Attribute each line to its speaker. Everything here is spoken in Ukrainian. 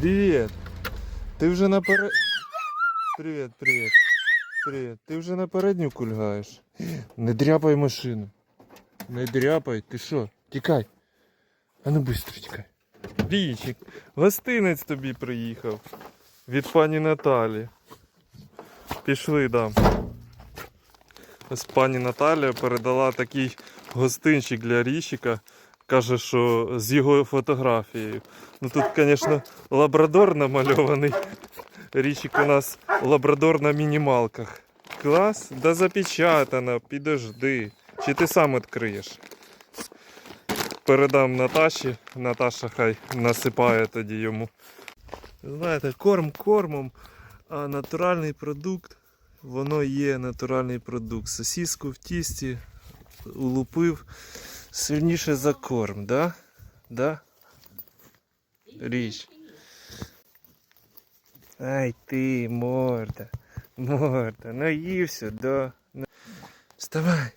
Speaker 1: Привіт. Ти вже на пере... Привіт, привіт. Привіт. Ти вже на передню кульгаєш. Не дряпай машину. Не дряпай. Ти що? Тікай. А ну швидко тікай. Річик, гостинець тобі приїхав. Від пані Наталі. Пішли дам. Ось пані Наталя передала такий гостинчик для Ріщика. Каже, що з його фотографією. Ну тут, звісно, лабрадор намальований. Річик у нас лабрадор на мінімалках. Клас? Да запечатано, підожди. Чи ти сам відкриєш? Передам Наташі, Наташа хай насипає тоді йому. Знаєте, корм кормом, а натуральний продукт, воно є натуральний продукт. Сосіску в тісті улупив сильніше за корм, да? Да? Річ. Ай ти, морда, морда, наївся, да. Вставай.